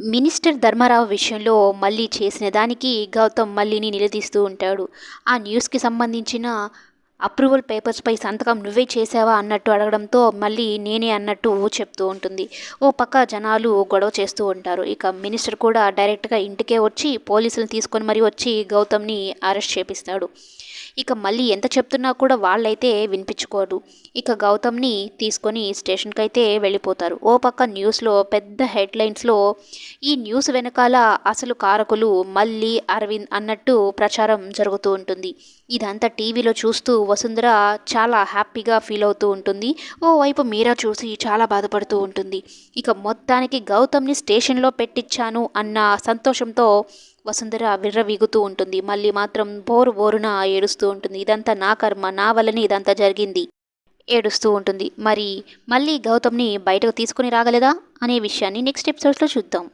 Minister Dharmarao విషయంలో మళ్ళీ చేసిన దానికి గౌతమ్ మళ్ళీని నిలదీస్తూ ఉంటాడు. ఆ న్యూస్కి సంబంధించిన అప్రూవల్ పేపర్స్పై సంతకం నువ్వే చేసావా అన్నట్టు అడగడంతో మళ్ళీ నేనే అన్నట్టు చెప్తూ ఉంటుంది. ఓ పక్క జనాలు గొడవ చేస్తూ ఉంటారు. ఇక మినిస్టర్ కూడా డైరెక్ట్గా ఇంటికే వచ్చి పోలీసులను తీసుకొని మరీ వచ్చి గౌతమ్ని అరెస్ట్ చేపిస్తాడు. ఇక మళ్ళీ ఎంత చెప్తున్నా కూడా వాళ్ళైతే వినిపించుకోరు. ఇక గౌతమ్ని తీసుకొని స్టేషన్కి అయితే వెళ్ళిపోతారు. ఓ పక్క న్యూస్లో పెద్ద హెడ్లైన్స్లో ఈ న్యూస్ వెనకాల అసలు కారకులు మళ్ళీ అరవింద్ అన్నట్టు ప్రచారం జరుగుతూ ఉంటుంది. ఇదంతా టీవీలో చూస్తూ వసుంధర చాలా హ్యాపీగా ఫీల్ అవుతూ ఉంటుంది. ఓవైపు మీరా చూసి చాలా బాధపడుతూ ఉంటుంది. ఇక మొత్తానికి గౌతమ్ని స్టేషన్లో పెట్టించాను అన్న సంతోషంతో వసుంధర విర్రవీగుతూ ఉంటుంది. మళ్ళీ మాత్రం బోరు బోరున ఏడుస్తూ ఉంటుంది. ఇదంతా నా కర్మ నా వల్లనే ఇదంతా జరిగింది. ఏడుస్తూ ఉంటుంది. మరి మళ్ళీ గౌతమ్ని బయటకు తీసుకుని రాగలదా అనే విషయాన్ని నెక్స్ట్ ఎపిసోడ్స్లో చూద్దాం.